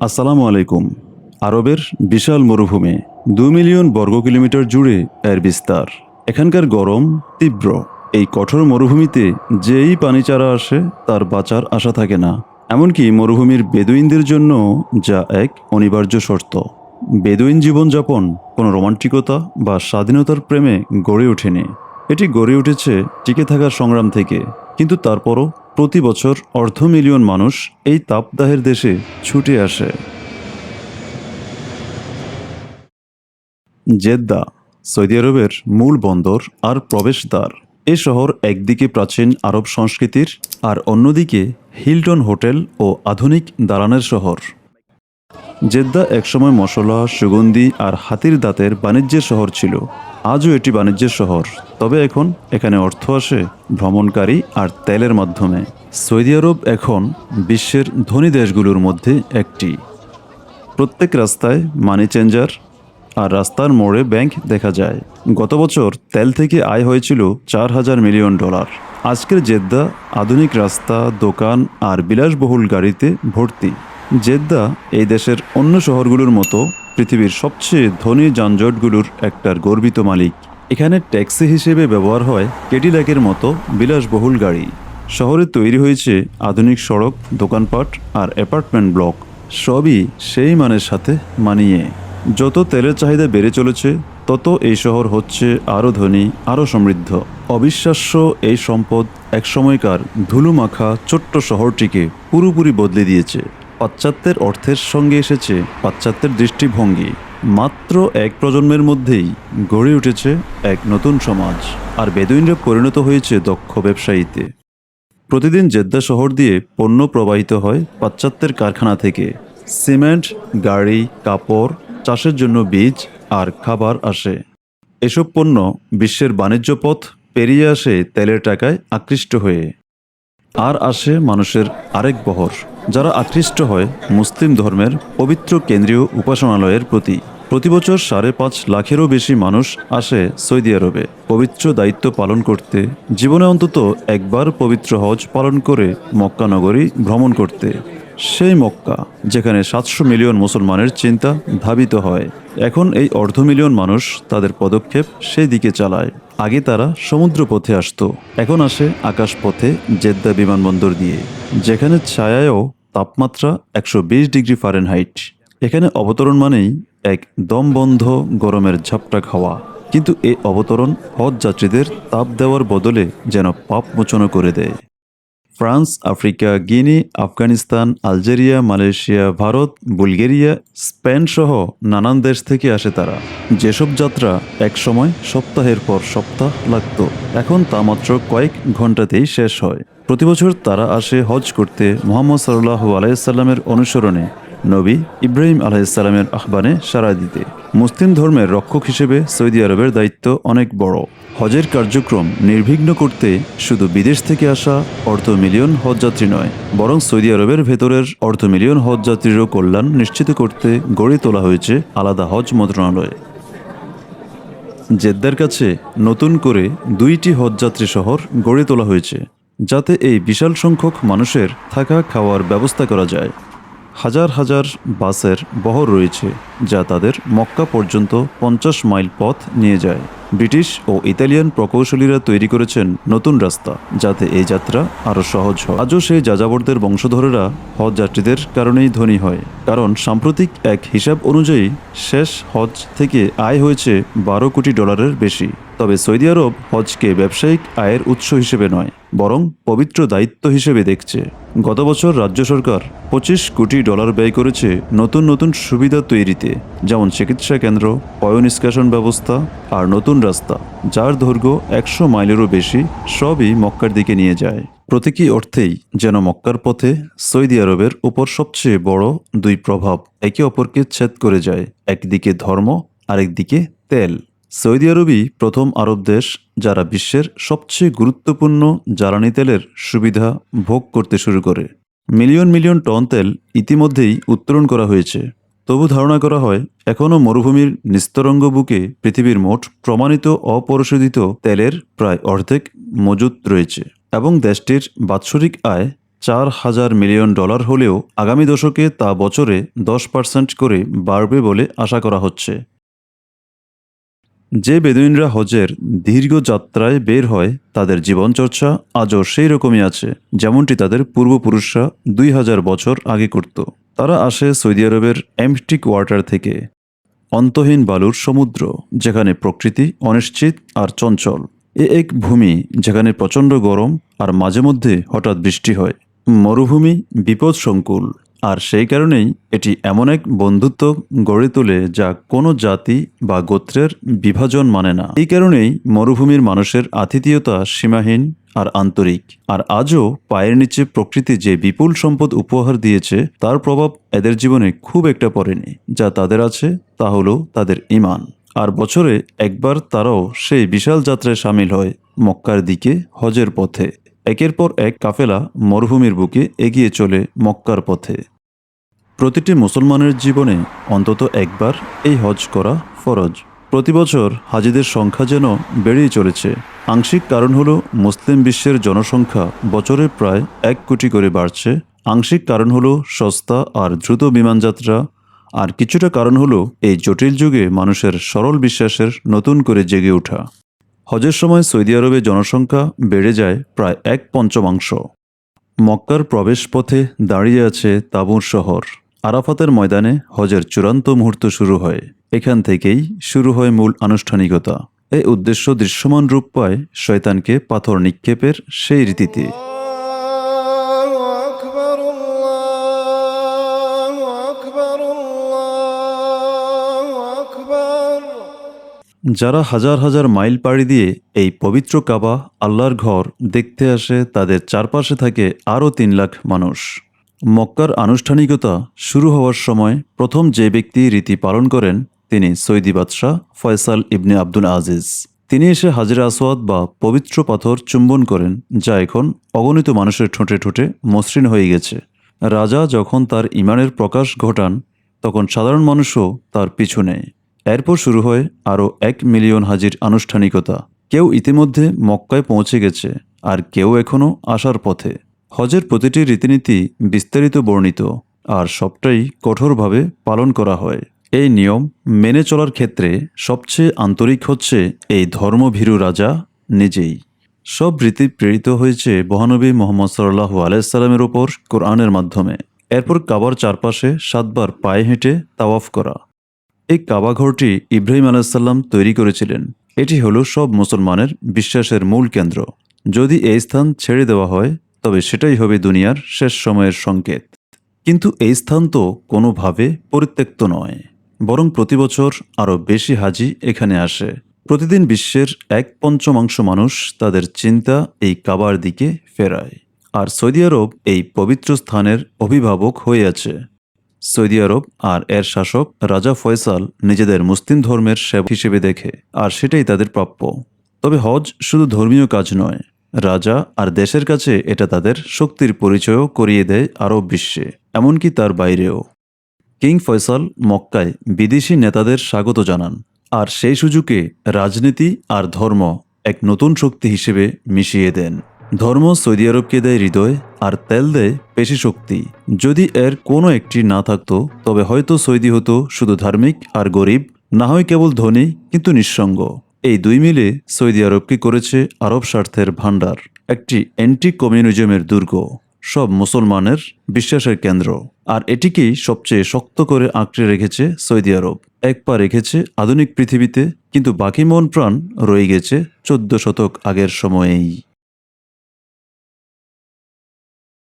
আসসালামু আলাইকুম। আরবের বিশাল মরুভূমি দু মিলিয়ন বর্গ কিলোমিটার জুড়ে এর বিস্তার। এখানকার গরম তীব্র। এই কঠোর মরুভূমিতে যেই পানি চারা আসে, তার বাঁচার আশা থাকে না। এমনকি মরুভূমির বেদুইনদের জন্য যা এক অনিবার্য শর্ত। বেদুইন জীবনযাপন কোনো রোমান্টিকতা বা স্বাধীনতার প্রেমে গড়ে ওঠেনি। এটি গড়ে উঠেছে টিকে থাকার সংগ্রাম থেকে। কিন্তু তারপরও প্রতি বছর অর্ধ মিলিয়ন মানুষ এই তাপদাহের দেশে ছুটে আসে। জেদ্দা, সৌদি আরবের মূল বন্দর আর প্রবেশদ্বার। এ শহর একদিকে প্রাচীন আরব সংস্কৃতির আর অন্যদিকে হিলটন হোটেল ও আধুনিক দালানের শহর। জেদ্দা একসময় মশলা, সুগন্ধি আর হাতির দাঁতের বাণিজ্যের শহর ছিল। আজও এটি বাণিজ্যের শহর। তবে এখন এখানে অর্থ আসে ভ্রমণকারী আর তেলের মাধ্যমে। সৌদি আরব এখন বিশ্বের ধনী দেশগুলোর মধ্যে একটি। প্রত্যেক রাস্তায় মানি চেঞ্জার আর রাস্তার মোড়ে ব্যাংক দেখা যায়। গত বছর তেল থেকে আয় হয়েছিল চার হাজার মিলিয়ন ডলার। আজকের জেদ্দা আধুনিক রাস্তা, দোকান আর বিলাসবহুল গাড়িতে ভর্তি। জেদ্দা এই দেশের অন্য শহরগুলোর মতো পৃথিবীর সবচেয়ে ধনী যানজটগুলোর একটার গর্বিত মালিক। এখানে ট্যাক্সি হিসেবে ব্যবহার হয় কেডিল্যাকের মতো বিলাসবহুল গাড়ি। শহরে তৈরি হয়েছে আধুনিক সড়ক, দোকানপাট আর অ্যাপার্টমেন্ট ব্লক। সবই সেই মানের সাথে মানিয়ে। যত তেলের চাহিদা বেড়ে চলেছে, তত এই শহর হচ্ছে আরও ধনী, আরও সমৃদ্ধ। অবিশ্বাস্য এই সম্পদ একসময়কার ধুলোমাখা ছোট্ট শহরটিকে পুরোপুরি বদলে দিয়েছে। পাশ্চাত্যের অর্থের সঙ্গে এসেছে পাশ্চাত্যের দৃষ্টিভঙ্গি। মাত্র এক প্রজন্মের মধ্যেই গড়ে উঠেছে এক নতুন সমাজ, আর বেদুইনরা পরিণত হয়েছে দক্ষ ব্যবসায়ীতে। প্রতিদিন জেদ্দা শহর দিয়ে পণ্য প্রবাহিত হয় পাশ্চাত্যের কারখানা থেকে। সিমেন্ট, গাড়ি, কাপড়, চাষের জন্য বীজ আর খাবার আসে। এসব পণ্য বিশ্বের বাণিজ্য পথ পেরিয়ে আসে তেলের টাকায় আকৃষ্ট হয়ে। আর আসে মানুষের আরেক বহর। যারা আকৃষ্ট হয় মুসলিম ধর্মের পবিত্র কেন্দ্রীয় উপাসনালয়ের প্রতি। প্রতি বছর সাড়ে পাঁচ লাখেরও বেশি মানুষ আসে সৌদি আরবে। পবিত্র দায়িত্ব পালন করতে, জীবনে অন্তত একবার পবিত্র হজ পালন করে মক্কা নগরী ভ্রমণ করতে। সেই মক্কা, যেখানে সাতশো মিলিয়ন মুসলমানের চিন্তা ধাবিত হয়। এখন এই অর্ধ মিলিয়ন মানুষ তাদের পদক্ষেপ সেই দিকে চালায়। আগে তারা সমুদ্র পথে আসতো, এখন আসে আকাশ পথে জেদ্দা বিমানবন্দর দিয়ে যেখানে ছায়ায়ও তাপমাত্রা একশো বিশ ডিগ্রি ফারেনহাইট। এখানে অবতরণ মানেই এক দমবন্ধ গরমের ঝাপটা খাওয়া। কিন্তু এ অবতরণ হজ যাত্রীদের তাপ দেওয়ার বদলে যেন পাপ মোচনও করে দেয়। France, Africa, Guinea, Afghanistan, Algeria, Malaysia, Bharat, Bulgaria, Spain সহ নানান দেশ থেকে আসে তারা। যেসব যাত্রা একসময় সপ্তাহের পর সপ্তাহ লাগত, এখন তা মাত্র কয়েক ঘন্টাতেই শেষ হয়। প্রতিবছর তারা আসে হজ করতে মোহাম্মদ সাল্লাহ আলাইসাল্লামের অনুসরণে। নবী ইব্রাহিম আলাইসাল্লামের আহ্বানে সাড়া দিতে। মুসলিম ধর্মের রক্ষক হিসেবে সৌদি আরবের দায়িত্ব অনেক বড়। হজের কার্যক্রম নির্বিঘ্ন করতে শুধু বিদেশ থেকে আসা অর্ধ মিলিয়ন হজযাত্রী নয়, বরং সৌদি আরবের ভেতরের অর্ধ মিলিয়ন হজযাত্রীরও কল্যাণ নিশ্চিত করতে গড়ে তোলা হয়েছে আলাদা হজ মন্ত্রণালয়। জেদ্দার কাছে নতুন করে দুইটি হজযাত্রী শহর গড়ে তোলা হয়েছে, যাতে এই বিশাল সংখ্যক মানুষের থাকা খাওয়ার ব্যবস্থা করা যায়। হাজার হাজার বাসের বহর রয়েছে যা তাদের মক্কা পর্যন্ত পঞ্চাশ মাইল পথ নিয়ে যায়। ব্রিটিশ ও ইতালিয়ান প্রকৌশলীরা তৈরি করেছেন নতুন রাস্তা যাতে এই যাত্রা আরও সহজ হয়। আজও সেই যাযাবরদের বংশধরেরা হজ যাত্রীদের কারণেই ধনী হয়। কারণ সাম্প্রতিক এক হিসাব অনুযায়ী শেষ হজ থেকে আয় হয়েছে বারো কোটি ডলারের বেশি। তবে সৌদি আরব হজকে ব্যবসায়িক আয়ের উৎস হিসেবে নয়, বরং পবিত্র দায়িত্ব হিসেবে দেখছে। গত বছর রাজ্য সরকার পঁচিশ কোটি ডলার ব্যয় করেছে নতুন নতুন সুবিধা তৈরিতে, যেমন চিকিৎসা কেন্দ্র নিষ্কাশন ব্যবস্থা আর নতুন রাস্তা, যার দৈর্ঘ্য একশো মাইলেরও বেশি, সবই মক্কার দিকে নিয়ে যায়। প্রতীকী অর্থেই যেন মক্কার পথে সৌদি আরবের উপর সবচেয়ে বড় দুই প্রভাব একে অপরকে ছেদ করে যায়, একদিকে ধর্ম, আরেকদিকে তেল। সৌদি আরবই প্রথম আরব দেশ যারা বিশ্বের সবচেয়ে গুরুত্বপূর্ণ জ্বালানি তেলের সুবিধা ভোগ করতে শুরু করে। মিলিয়ন মিলিয়ন টন তেল ইতিমধ্যেই উত্তোলন করা হয়েছে। তবু ধারণা করা হয়, এখনও মরুভূমির নিস্তরঙ্গ বুকে পৃথিবীর মোট প্রমাণিত অপরিশোধিত তেলের প্রায় অর্ধেক মজুত রয়েছে এবং দেশটির বাৎসরিক আয় চার হাজার মিলিয়ন ডলার হলেও আগামী দশকে তা বছরে দশ পার্সেন্ট করে বাড়বে বলে আশা করা হচ্ছে। যে বেদুইনরা হজের দীর্ঘ যাত্রায় বের হয়, তাদের জীবনচর্চা আজও সেই রকমই আছে, যেমনটি তাদের পূর্বপুরুষরা দুই হাজার বছর আগে করত। তারা আসে সৌদি আরবের এমস্টিক ওয়াটার থেকে, অন্তহীন বালুর সমুদ্র, যেখানে প্রকৃতি অনিশ্চিত আর চঞ্চল। এ এক ভূমি যেখানে প্রচণ্ড গরম আর মাঝে মধ্যে হঠাৎ বৃষ্টি হয়। মরুভূমি বিপদ সংকুল আর সেই কারণেই এটি এমন এক বন্ধুত্ব গড়ে তোলে যা কোনো জাতি বা গোত্রের বিভাজন মানে না। এই কারণেই মরুভূমির মানুষের আতিথেয়তা সীমাহীন আর আন্তরিক। আর আজও পায়ের নিচে প্রকৃতি যে বিপুল সম্পদ উপহার দিয়েছে, তার প্রভাব এদের জীবনে খুব একটা পড়েনি। যা তাদের আছে, তা হলো তাদের ইমান আর বছরে একবার তারাও সেই বিশাল যাত্রায় সামিল হয় মক্কার দিকে হজের পথে। একের পর এক কাফেলা মরুভূমির বুকে এগিয়ে চলে মক্কার পথে। প্রতিটি মুসলমানের জীবনে অন্তত একবার এই হজ করা ফরজ। প্রতি বছর হাজিদের সংখ্যা যেন বেড়েই চলেছে। আংশিক কারণ হলো মুসলিম বিশ্বের জনসংখ্যা বছরে প্রায় এক কোটি করে বাড়ছে। আংশিক কারণ হলো সস্তা আর দ্রুত বিমানযাত্রা। আর কিছুটা কারণ হলো এই জটিল যুগে মানুষের সরল বিশ্বাসের নতুন করে জেগে ওঠা। হজের সময় সৌদি আরবে জনসংখ্যা বেড়ে যায় প্রায় এক পঞ্চমাংশ। মক্কার প্রবেশপথে দাঁড়িয়ে আছে তাবুর শহর। আরাফাতের ময়দানে হজের চূড়ান্ত মুহূর্ত শুরু হয়। এখান থেকেই শুরু হয় মূল আনুষ্ঠানিকতা। এই উদ্দেশ্য দৃশ্যমান রূপ পায় শয়তানকে পাথর নিক্ষেপের সেই রীতিতে। যারা হাজার হাজার মাইল পাড়ি দিয়ে এই পবিত্র কাবা আল্লাহর ঘর দেখতে আসে, তাদের চারপাশে থাকে আরও তিন লাখ মানুষ। মক্কার আনুষ্ঠানিকতা শুরু হওয়ার সময় প্রথম যে ব্যক্তি রীতি পালন করেন, তিনি সৈদি বাদশাহ ফয়সাল ইবনে আব্দুল আজিজ। তিনি এসে হাজিরা আসওয়াদ বা পবিত্র পাথর চুম্বন করেন, যা এখন অগণিত মানুষের ঠোঁটে ঠোঁটে মসৃণ হয়ে গেছে। রাজা যখন তার ইমানের প্রকাশ ঘটান, তখন সাধারণ মানুষও তার পিছু নেয়। এরপর শুরু হয় আরও এক মিলিয়ন হাজির আনুষ্ঠানিকতা। কেউ ইতিমধ্যে মক্কায় পৌঁছে গেছে, আর কেউ এখনও আসার পথে। হজের প্রতিটি রীতিনীতি বিস্তারিত বর্ণিত, আর সবটাই কঠোরভাবে পালন করা হয়। এই নিয়ম মেনে চলার ক্ষেত্রে সবচেয়ে আন্তরিক হচ্ছে এই ধর্মভীরু রাজা নিজেই। সব রীতি প্রেরিত হয়েছে মহানবী মোহাম্মদ সাল্লাহ আলাইসাল্লামের ওপর কোরআনের মাধ্যমে। এরপর কাবার চারপাশে সাতবার পায়ে হেঁটে তাওয়াফ করা। এই কাবাঘরটি ইব্রাহিম আলাইসাল্লাম তৈরি করেছিলেন। এটি হলো সব মুসলমানের বিশ্বাসের মূল কেন্দ্র। যদি এই স্থান ছেড়ে দেওয়া হয়, তবে সেটাই হবে দুনিয়ার শেষ সময়ের সংকেত। কিন্তু এই স্থান তো কোনোভাবে পরিত্যক্ত নয়, বরং প্রতি বছর আরও বেশি হাজি এখানে আসে। প্রতিদিন বিশ্বের এক পঞ্চমাংশ মানুষ তাদের চিন্তা এই কাবার দিকে ফেরায়। আর সৌদি আরব এই পবিত্র স্থানের অভিভাবক হয়ে আছে। সৌদি আরব আর এর শাসক রাজা ফয়সাল নিজেদের মুসলিম ধর্মের সেবক হিসেবে দেখে, আর সেটাই তাদের প্রাপ্য। তবে হজ শুধু ধর্মীয় কাজ নয়, রাজা আর দেশের কাছে এটা তাদের শক্তির পরিচয়ও করিয়ে দেয় আরব বিশ্বে, এমনকি তার বাইরেও। কিং ফয়সাল মক্কায় বিদেশি নেতাদের স্বাগত জানান, আর সেই সুযোগে রাজনীতি আর ধর্ম এক নতুন শক্তি হিসেবে মিশিয়ে দেন। ধর্ম সৌদি আরবকে দেয় হৃদয় আর তেল দেয় পেশি শক্তি। যদি এর কোনো একটি না থাকতো, তবে হয়তো সৌদি হতো শুধু ধার্মিক আর গরিব, না হয় কেবল ধনী কিন্তু নিঃসঙ্গ। এই দুই মিলে সৌদি আরবকে করেছে আরব স্বার্থের ভাণ্ডার? একটি অ্যান্টি কমিউনিজমের দুর্গ, সব মুসলমানের বিশ্বাসের কেন্দ্র। আর এটিকেই সবচেয়ে শক্ত করে আঁকড়ে রেখেছে সৌদি আরব। এক পা রেখেছে আধুনিক পৃথিবীতে, কিন্তু বাকি মন প্রাণ রয়ে গেছে চোদ্দ শতক আগের সময়েই।